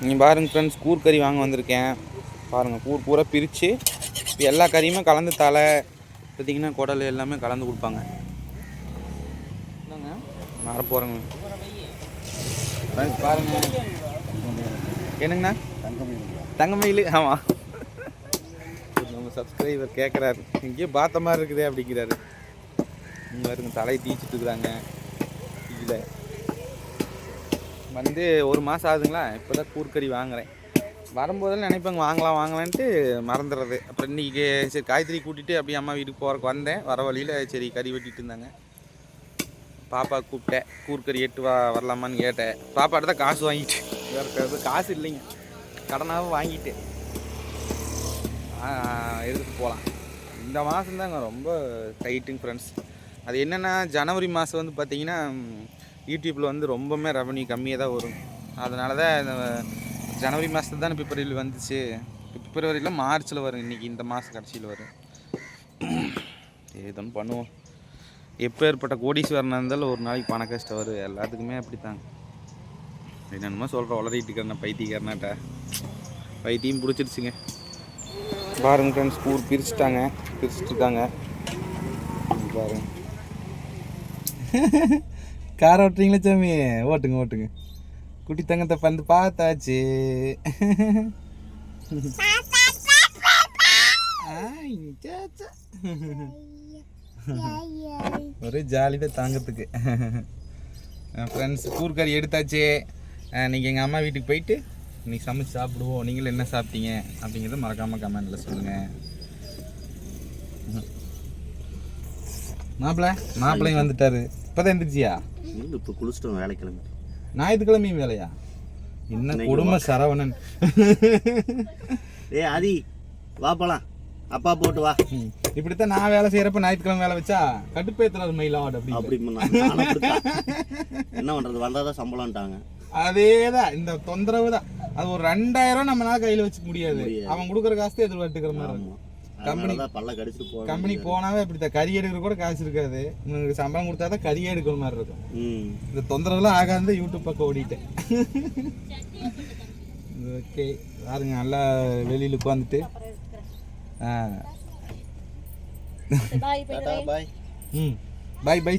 நீங்கள் பாருங்கள் ஃப்ரெண்ட்ஸ் கூர் கறி வாங்க வந்திருக்கேன். பாருங்கள் கூர் பூரா பிரித்து எல்லா கறியுமே கலந்து தலை பார்த்திங்கன்னா குடல் எல்லாமே கலந்து கொடுப்பாங்க. என்னங்க மாற போகிறேங்க ஃப்ரெண்ட்ஸ் பாருங்க. என்னங்கண்ணா? தங்கமயில் ஆமாம் நம்ம சப்ஸ்கிரைபர் கேட்குறாரு எங்கேயோ பார்த்த மாதிரி இருக்குதே அப்படிங்கிறாரு. இங்கே பாருங்க தலையை தீச்சிட்டு இருக்கிறாங்க. இல்லை வந்து ஒரு மாதம் ஆகுதுங்களா? இப்போ தான் கூர்க்கறி வாங்குகிறேன் வரும்போதெல்லாம் நினைப்பேங்க வாங்கலாம் வாங்கலான்ட்டு மறந்துடுறது. அப்புறம் இன்றைக்கி சரி காய்கறி கூட்டிகிட்டு அப்படியே அம்மா வீட்டுக்கு போகிறக்கு வந்தேன். வர வழியில் சரி கறி வெட்டிட்டு இருந்தாங்க. பாப்பா கூப்பிட்டேன் கூர்க்கறி எட்டு வா வரலாமான்னு கேட்டேன். பாப்பாட்ட தான் காசு வாங்கிட்டு. வேறு காசு இல்லைங்க. கடனாகவும் வாங்கிட்டு. எடுத்துகிட்டு போகலாம் இந்த மாதம் தாங்க ரொம்ப டைட்டுங்க ஃப்ரெண்ட்ஸ் அது என்னென்னா ஜனவரி மாதம் வந்து பார்த்திங்கன்னா யூடியூப்பில் வந்து ரொம்பவுமே ரெவன்யூ கம்மியாக தான் வரும். அதனால தான் இந்த ஜனவரி மாதத்து தான் பிப்ரவரியில் வந்துச்சு. பிப்ரவரியில் மார்ச்சில் வரும். இன்றைக்கி இந்த மாதம் கடைசியில் வரும். ஏதோன்னு பண்ணுவோம். எப்போ ஏற்பட்ட கோடீஸ்வரனாக இருந்தாலும் ஒரு நாளைக்கு பண கஷ்டம் வரும். எல்லாத்துக்குமே அப்படித்தாங்க என்னென்னமோ சொல்கிற உளறிட்டு இருக்கிறேன் பைத்தியக்காரனாட்ட. பைத்தியம் பிடிச்சிருச்சுங்க. பாருங்க ஃப்ரெண்ட்ஸ் ஸ்கூல் பிரிச்சுட்டாங்க. பிரிச்சுட்டு இருக்காங்க. பாருங்க. கார் ஓட்டுறீங்களா சாமி? ஓட்டுங்க ஓட்டுங்க. குட்டி தங்கத்தை பந்து பார்த்தாச்சு. ஒரே ஜாலி தாங்கத்துக்கு ஃப்ரெண்ட்ஸ் கூர்க்கறி எடுத்தாச்சு. நீங்கள் எங்கள் அம்மா வீட்டுக்கு போயிட்டு இன்னைக்கு சமைச்சு சாப்பிடுவோம். நீங்களும் என்ன சாப்பிட்டீங்க? அப்படிங்கிறத மறக்காமல் கமெண்டில் சொல்லுங்கள் மாப்பிள மாப்பிள்ளைங்க வந்துட்டாரு. இப்போதான் எந்திரிச்சியா? இப்போ குளிச்சிட்டோம் வேலை கிளம்பி. ஞாயிற்றுக்கிழமையும் வேலையா? என்ன குடும்ப சரவணன். ஏய் ஆதி வா போலாம். அப்பா போட்டு வா. இப்படித்தான் நான் வேலை செய்யறப்ப ஞாயிற்றுக்கிழமை வேலை வச்சா கடுப்பேத்துறாரு மயிலாட் அப்படி அப்படி. என்ன பண்றது வந்தாதான் சம்பளம்ட்டாங்க அதேதான் இந்த தொந்தரவு தான் அது ஒரு ரெண்டாயிரம் நம்மளால கையில வச்சுக்க முடியாது. முடியாது. அவன் கொடுக்குற காசு எதிர்பார்த்துக்கிற மாதிரி இருக்கும் அதனாலதான் பல்ல கடிச்சிட்டு போக கம்பெனிக்கு போனாவே இப்படித்தான் கறி எடுக்கிற கூட காசு இருக்காது. உங்களுக்கு சம்பளம் கொடுத்தா தான் கறியே எடுக்கிற மாதிரி இருக்கும். ம். இந்த தொந்தரவுலாம் ஆகாது யூடியூப் பக்கம் ஓடிட்டேன். ஓகே பாருங்க நல்லா வெளியில் உட்காந்துட்டு ஆ. டாடா பாய். ம். By by